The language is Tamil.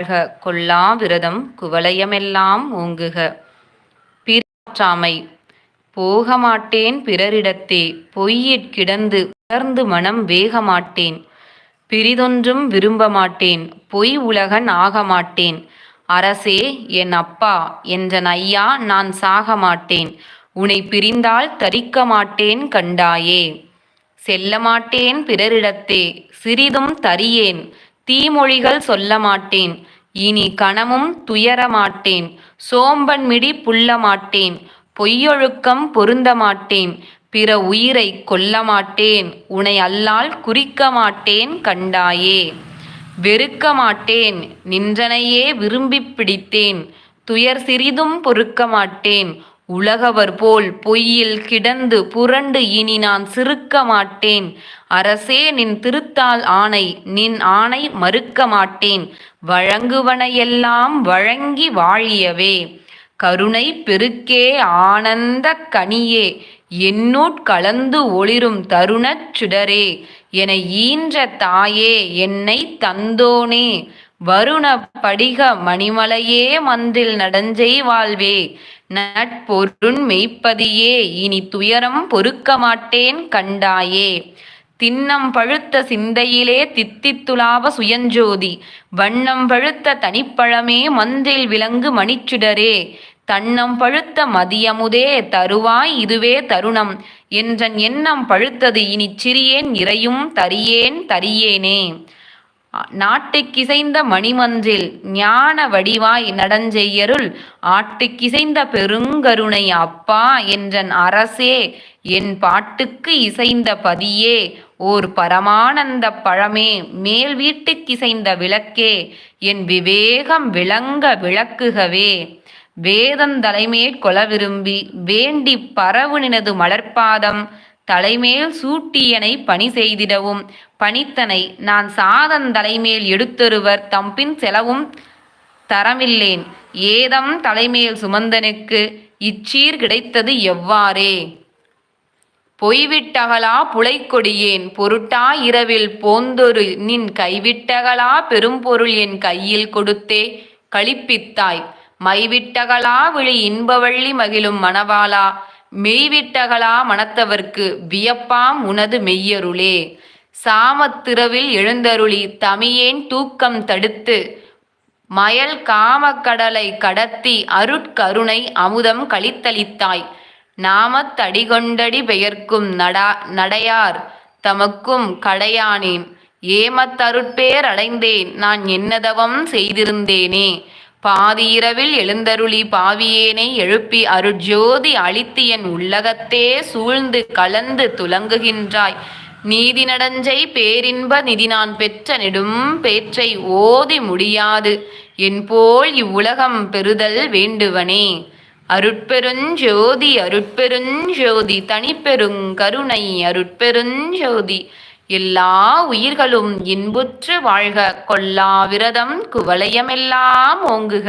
வாழ்க கொல்லா விரதம் குவலயமெல்லாம் ஓங்குக. போக போகமாட்டேன் பிறரிடத்தே பொய்யிற் கிடந்து உணர்ந்து மனம் வேகமாட்டேன். பிரிதொன்றும் விரும்ப மாட்டேன் பொய் உலகன் ஆகமாட்டேன். அரசே என் அப்பா என்றன் ஐயா நான் சாக மாட்டேன் உனை பிரிந்தால் தரிக்க மாட்டேன் கண்டாயே. செல்ல மாட்டேன் பிறரிடத்தே சிறிதும் தரியேன். தீமொழிகள் சொல்ல மாட்டேன் இனி கணமும் துயர மாட்டேன் சோம்பன்மிடி புல்ல மாட்டேன் பொய்யொழுக்கம் பொருந்த மாட்டேன் பிற உயிரை கொல்ல மாட்டேன் உனை அல்லால் குறிக்க மாட்டேன் கண்டாயே. வெறுக்க மாட்டேன் நின்றனையே விரும்பிப் பிடித்தேன். துயர் சிறிதும் பொறுக்க மாட்டேன் உலகவர் போல் பொய்யில் கிடந்து புரண்டு இனி நான் சிறுக்க மாட்டேன். அரசே நின் திருத்தால் ஆணை நின் ஆணை மறுக்க மாட்டேன். வழங்குவனையெல்லாம் வழங்கி வாழியவே. கருணை பெருக்கே ஆனந்த கனியே என்னுட் கலந்து ஒளிரும் தருணச் சுடரே. என ஈன்ற தாயே என்னை தந்தோனே. வருண படிக மணிமலையே மந்தில் நடஞ்செய் வாழ்வே. நட்பொருண் மெய்ப்பதியே. இனி துயரம் பொறுக்க மாட்டேன் கண்டாயே. திண்ணம் பழுத்த சிந்தையிலே தித்தித்துலாவ சுயஞ்சோதி. வண்ணம் பழுத்த தனிப்பழமே மந்தில் விலங்கு மணிச்சுடரே. தன்னம் பழுத்த மதியமுதே தருவாய் இதுவே தருணம். என்றன் எண்ணம் பழுத்தது இனிச் சிறியேன் இறையும் தரியேன் தரியேனே நாட்டுக்கிசைந்த மணிமன்றில் ஞான வடிவாய் நடஞ்செய்யருள் ஆட்டுக்கிசைந்த பெருங்கருணை அப்பா என்றன் அரசே என் பாட்டுக்கு இசைந்த பதியே ஓர் பரமானந்த பழமே மேல் வீட்டுக்கிசைந்த விளக்கே என் விவேகம் விளங்க விளக்குகவே. வேதந்தலைமே கொல விரும்பி வேண்டி பரவு நினது மலர்ப்பாதம் தலைமேல் சூட்டியனை பணி செய்திடவும். பணித்தனை நான் சாதந்தலைமேல் எடுத்தொருவர் தம்பின் செலவும் தரமில்லேன். ஏதம் தலைமேல் சுமந்தனுக்கு இச்சீர் கிடைத்தது எவ்வாறே? பொய்விட்டகலா புழைக்கொடியேன் பொருட்டா இரவில் போந்தொரு நின் கைவிட்டகலா பெரும்பொருள் என் கையில் கொடுத்தே களிப்பித்தாய். மைவிட்டகலா விழி இன்பவள்ளி மகிழும் மணவாளா மெய்விட்டகலா மனத்தவர்க்கு வியப்பாம் உனது மெய்யருளே. சாமத்திரவில் எழுந்தருளி தமியேன் தூக்கம் தடுத்து மயல் காமக்கடலை கடத்தி அருட்கருணை அமுதம் கழித்தளித்தாய். நாமத்தடிகொண்டடி பெயர்க்கும் நடா நடையார் தமக்கும் கடையானேன். ஏமத்தருட்பேர் அடைந்தேன். நான் என்னதவம் செய்திருந்தேனே. பாதியிரவில் எழுந்தருளி பாவியேனை எழுப்பி அருட்ஜோதி அழித்து என் உள்ளகத்தே சூழ்ந்து கலந்து துலங்குகின்றாய். நீதி நடஞ்சை பேரின்ப நிதி நான் பெற்ற நெடும் பேற்றை ஓதி முடியாது. என்போல் இவ்வுலகம் பெறுதல் வேண்டுவனே. அருட்பெருஞ்சோதி அருட்பெருஞ்சோதி தனிப்பெருங் கருணை அருட்பெருஞ்சோதி எல்லா உயிர்களும் இன்புற்று வாழ்க. கொல்லா விரதம் குவலயமெல்லாம் ஓங்குக.